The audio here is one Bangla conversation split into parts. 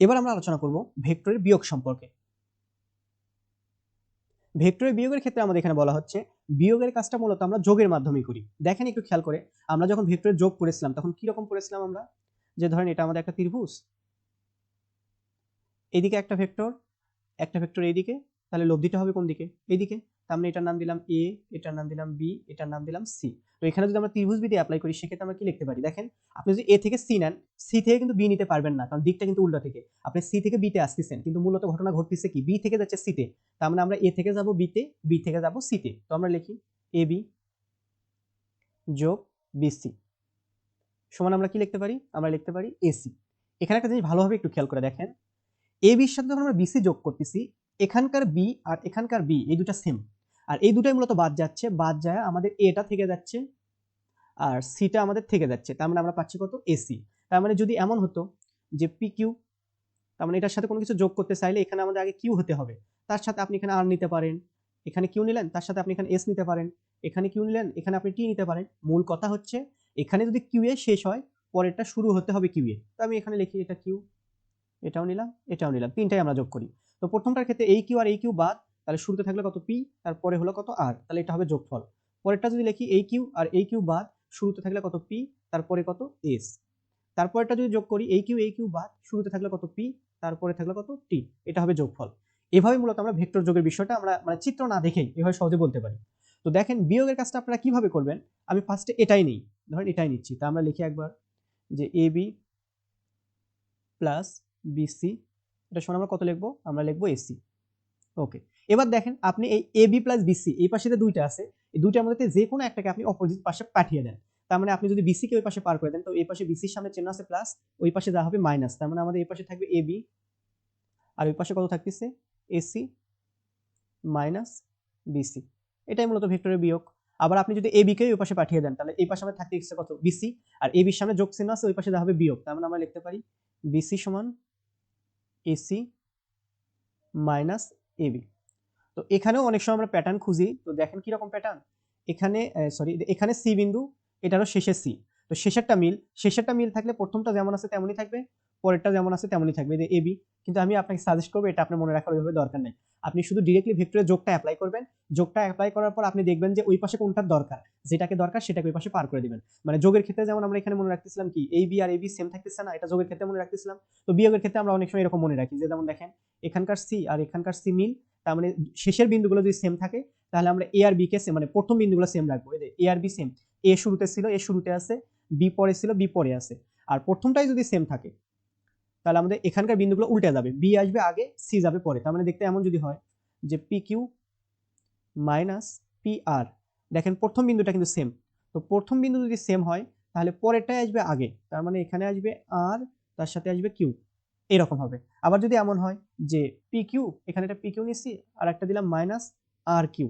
এবার আমরা আলোচনা করব ভেক্টরের বিয়োগ সম্পর্কে। ভেক্টরের বিয়োগের ক্ষেত্রে আমাদের এখানে বলা হচ্ছে, বিয়োগের কাজটা মূলত আমরা যোগের মাধ্যমেই করি। দেখেন একটু খেয়াল করে, আমরা যখন ভেক্টরের যোগ করেছিলাম তখন কি রকম করেছিলাম আমরা? যে ধরেন এটা আমাদের একটা ত্রিভুজ। এদিকে একটা ভেক্টর একটা ভেক্টর এইদিকে, তাহলে লব্ধিটা হবে কোন দিকে এইদিকে। তার মানে এটার নাম দিলাম এ এটার নাম দিলাম বি এটার নাম দিলাম সি তো এখানে যদি আমরা ত্রিভুজ বিধি অ্যাপ্লাই করি, সেক্ষেত্রে আমরা কি লিখতে পারি? দেখেন, আপনি যদি এ থেকে সি নেন সি থেকে কিন্তু বি নিতে পারবেন না, কারণ দিকটা কিন্তু উল্টা থেকে আপনি সি থেকে বিতে আসতেছেন, কিন্তু মূলত ঘটনা ঘটতেছে কি? বি থেকে যাচ্ছে সিতে তার মানে আমরা এ থেকে যাব বিতে বি থেকে যাব সিতে তো। আমরা লিখি এ বি যোগ বিসি সমান আমরা কি লিখতে পারি? আমরা লিখতে পারি এসি এখানে একটা জিনিস ভালোভাবে একটু খেয়াল করে দেখেন। এ বির সাথে যখন আমরা বিসি যোগ করতেছি, এখানকার বি আর এখানকার বি এই দুটা সেম আর এই দুটাই মূলত বাদ যাচ্ছে, বাদ যায় আমাদের এটা থেকে যাচ্ছে আর সিটা আমাদের থেকে যাচ্ছে। তার মানে আমরা পাচ্ছি কত? এসি তার মানে যদি এমন হতো যে পি কিউ তার মানে এটার সাথে কোনো কিছু যোগ করতে চাইলে এখানে আমাদের আগে কিউ হতে হবে। তার সাথে আপনি এখানে আর নিতে পারেন, এখানে কিউ নিলেন, তার সাথে আপনি এখানে এস নিতে পারেন, এখানে কিউ নিলেন, এখানে আপনি টি নিতে পারেন। মূল কথা হচ্ছে এখানে যদি কিউ এ শেষ হয়, পরেরটা শুরু হতে হবে কিউ এ তো আমি এখানে লিখি এটা কিউ এটাও নিলাম এটাও নিলাম, তিনটাই আমরা যোগ করি। তো প্রথমটার ক্ষেত্রে এই কিউ আর এই কিউ বাদ তাহলে শুরুতে থাকলে কত পি, তারপরে হলো কত আর, তাহলে এটা হবে যোগফল। পরেরটা যদি লিখি এই কিউ আর এই কিউ বাদ, শুরুতে থাকলে কত পি, তারপরে কত এস তারপরেরটা যদি যোগ করি এই কিউ এই কিউ বাদ, শুরুতে থাকলে কত পি, তারপরে থাকলে কত টি এটা হবে যোগফল। এভাবে মূলত আমরা ভেক্টর যোগের বিষয়টা আমরা মানে চিত্র না দেখেই এভাবে সহজে বলতে পারি। তো দেখেন বিয়োগের কাজটা আপনারা কীভাবে করবেন? আমি ফার্স্টে এটাই নিই, ধরেন এটাই নিচ্ছি। তা আমরা লিখি একবার যে এ বি প্লাস বিসি এটা শোনা আমরা কত লিখব? আমরা লিখব এসি ওকে এবার দেখেন আপনি এই এ বি প্লাস বিসি এই পাশে দুইটা আছে, এই দুইটার মধ্যে যে কোনো একটাকে আপনি অপোজিট পাশে পাঠিয়ে দেন। তার মানে আপনি যদি বিসি কে ওই পাশে পার করে দেন, তো এই পাশে বিসির সামনে চিহ্ন আছে প্লাস ওই পাশে যা হবে মাইনাস তার মানে আমাদের এই পাশে থাকবে এ বি আর ওই পাশে কত থাকতেছে? এসি মাইনাস বিসি এটাই মূলত ভেক্টরের বিয়োগ। আবার আপনি যদি এ বিকে ওই পাশে পাঠিয়ে দেন, তাহলে এই পাশে আমাদের থাকতে ইচ্ছে কত? বিসি আর এ বির সামনে যোগ চিহ্ন আছে, ওই পাশে যা হবে বিয়োগ। তার মানে আমরা লিখতে পারি বিসি সমান এসি মাইনাস এবি তো এখানেও অনেক সময় আমরা প্যাটার্ন খুঁজি। তো দেখেন কি রকম প্যাটার্ন এখানে সরি এখানে সি বিন্দু, এটারও শেষে সি তো শেষেরটা মিল শেষেরটা মিল থাকলে প্রথমটা যেমন আছে তেমনই থাকবে, পরেরটা যেমন আছে তেমনই থাকবে। যে এবি কিন্তু আমি আপনাকে সাজেস্ট করব, এটা আপনার মনে রাখার ওইভাবে দরকার নেই। আপনি শুধু ডিরেক্টলি ভেক্টরে যোগটা অ্যাপ্লাই করবেন। যোগটা অ্যাপ্লাই করার পর আপনি দেখবেন যে ওই পাশে কোনটার দরকার। যেটাকে দরকার সেটাকে ওই পাশে পার করে দিবেন। মানে যোগের ক্ষেত্রে যেমন আমরা এখানে মনে রাখতেছিলাম কি এই বি আর এই বি সেম থাকতেছে না, এটা যোগের ক্ষেত্রে মনে রাখতেছিলাম। তো বিয়োগের ক্ষেত্রে আমরা অনেক সময় এরকম মনে রাখি যে, যেমন দেখেন, এখানকার সি আর এখানকার সি মিল তার মানে শেষের বিন্দুগুলো যদি সেম থাকে, তাহলে আমরা এ আর বি কে সেম মানে প্রথম বিন্দুগুলো সেম রাখব। এই যে এ আর বি সেম এ শুরুতে ছিল এ শুরুতে আছে বি পরে ছিল বি পরে আছে। আর প্রথমটাই যদি সেম থাকে, তাহলে আমাদের এখানকার বিন্দুগুলো উল্টে যাবে। বি আসবে আগে সি যাবে পরে। তার মানে দেখতে এমন যদি হয় যে P Q minus P R দেখেন প্রথম বিন্দুটা কিন্তু সেম তো প্রথম বিন্দু যদি সেম হয়, তাহলে পরেরটাই আসবে আগে। তার মানে এখানে আসবে আর তার সাথে আসবে কিউ এরকম হবে। আবার যদি এমন হয় যে পি কিউ এখানে একটা পি কিউ নিচ্ছি, আর একটা দিলাম মাইনাস আর কিউ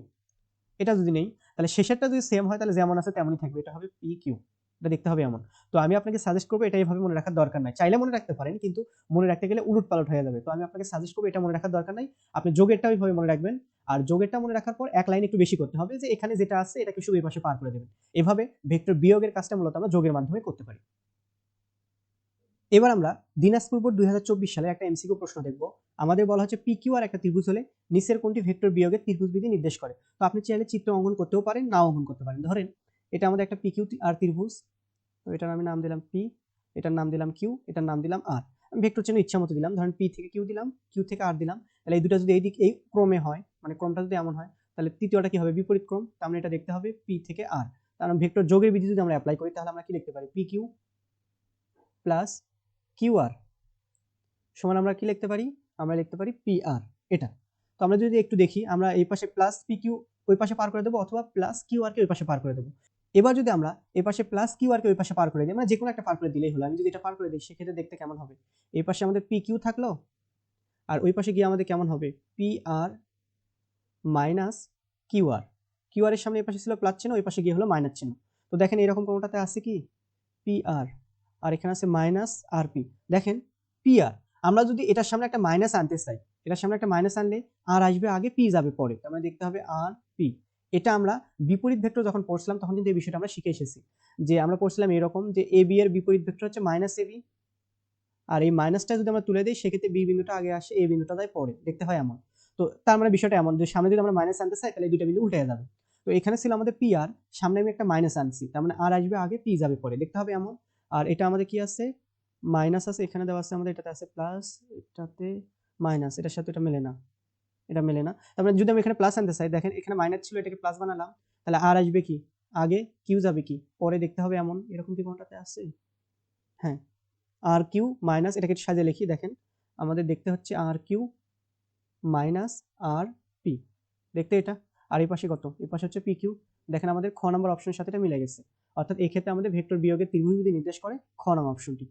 এটা যদি নেই, তাহলে শেষেরটা যদি সেম হয়, তাহলে যেমন আছে তেমনই থাকবে। এটা হবে পি কিউ এটা দেখতে হবে এমন। তো আমি আপনাকে সাজেস্ট করব, এটা এইভাবে মনে রাখার দরকার নাই। চাইলে মনে রাখতে পারেন, কিন্তু মনে রাখতে গেলে উলট পালট হয়ে যাবে। তো আমি আপনাকে সাজেস্ট করব, এটা মনে রাখার দরকার নাই। আপনি যোগেরটা ওইভাবে মনে রাখবেন। আর যোগেরটা মনে রাখার পর এক লাইন একটু বেশি করতে হবে যে এখানে যেটা আছে, এটাকে শুধু এই পাশে পার করে দেবেন। এভাবে ভেক্টর বিয়োগের কাজটা মূলত আমরা যোগের মাধ্যমে করতে পারি। এবার আমরা দিনাজপুর বোর্ড দুই সালে একটা এমসিকিউ প্রশ্ন দেখব। আমাদের বলা হচ্ছে পি কিউ আর একটা ত্রিভুজ হলে নিচের কোনটি ভেক্টর বিয়োগের ত্রিভুজ বিধি নির্দেশ করে। তো আপনি চাইলে চিত্র অঙ্কন করতেও পারেন, নাও অঙ্কন করতে পারেন। ধরেন, এটা আমাদের একটা পি কিউ আর ত্রিভুজ। তো এটার আমি নাম দিলাম পি এটার নাম দিলাম কিউ এটার নাম দিলাম আর আমি ভেক্টর চিহ্ন ইচ্ছা মতো দিলাম। ধরেন পি থেকে কিউ দিলাম কিউ থেকে আর দিলাম। তাহলে এই দুটো যদি এই দিক, এই ক্রমে হয় মানে ক্রমটা যদি এমন হয়, তাহলে তৃতীয়টা কি হবে? বিপরীত ক্রম। তার মানে এটা দেখতে হবে পি থেকে আর কারণ ভেক্টর যোগের বিধি যদি আমরা অ্যাপ্লাই করি, তাহলে আমরা কি লিখতে পারি? P Q plus Q R. সমান আমরা কি লিখতে পারি? আমরা লিখতে পারি পি আর। এটা। তো আমরা যদি একটু দেখি, আমরা এই পাশে প্লাস পি কিউ ওই পাশে পার করে দেবো অথবা প্লাস কিউ আর কে ওই পাশে পার করে দেবো। এবার যদি আমরা এই পাশে প্লাস কিউ আর কে ওই পাশে পার করে দিই মানে যে কোনো একটা পার করে দিলেই হলো। আমি যদি এটা পার করে দিই, সেক্ষেত্রে দেখতে কেমন হবে? এই পাশে আমাদের পি কিউ থাকল, আর ওই পাশে গিয়ে আমাদের কেমন হবে? P R minus Q R. Q এর সামনে এই পাশে ছিল প্লাস চিহ্ন, ওই পাশে গিয়ে হলো মাইনাস চিহ্ন। তো দেখেন এরকম কোনোটাতে আছে কি? P R. আর এখানে আছে মাইনাস আর পি দেখেন পি আর আমরা যদি এটার সামনে একটা মাইনাস আনতে চাই, এটার সামনে একটা মাইনাস আনলে আর আসবে, আগে পি যাবে পরে। তার মানে দেখতে হবে আর পি এটা আমরা বিপরীত ভেক্টর যখন পড়ছিলাম, তখন কিন্তু এই বিষয়টা আমরা শিখে এসেছি। যে আমরা পড়ছিলাম এরকম যে এ বি এর বিপরীত ভেক্টর হচ্ছে মাইনাস এ বি আর এই মাইনাসটা যদি আমরা তুলে দিই, সেক্ষেত্রে বি বিন্দুটা আগে আসে এ বিন্দুটা তাই পরে। দেখতে হয় এমন। তো তার মানে বিষয়টা এমন, যে সামনে যদি আমরা মাইনাস আনতে চাই, তাহলে দুইটা বিন্দু উল্টে যাবে। তো এখানে ছিল আমাদের পি আর সামনে আমি একটা মাইনাস আনছি। তার মানে আর আসবে, আগে পি যাবে পরে। দেখতে হবে এমন। আর এটা আমাদের কি আছে? মাইনাস আছে, এখানে দেওয়া আছে আমাদের, এটাতে আছে প্লাস এটাতে মাইনাস এটার সাথে এটা মেলে না। এটা মেলে না। তার মানে যদি আমি এখানে প্লাস আনতে চাই, দেখেন এখানে মাইনাস ছিল, এটাকে প্লাস বানালাম, তাহলে আর আসবে কি? আগে কিউ যাবে কি? পরে দেখতে হবে এমন, এরকম কি কোনটাতে আছে? হ্যাঁ আর কিউ মাইনাস এটাকে সাজিয়ে লিখি, দেখেন। আমাদের দেখতে হচ্ছে R Q minus R P দেখতে এটা? আর এই পাশে কত? এই পাশে হচ্ছে পি কিউ দেখেন আমাদের খ নম্বর অপশনের সাথে এটা মিলে গেছে। অর্থাৎ এক্ষেত্রে আমাদের ভেক্টর বিয়োগের ত্রিভুজ যদি নির্দেশ করে খ নম্বর অপশনটি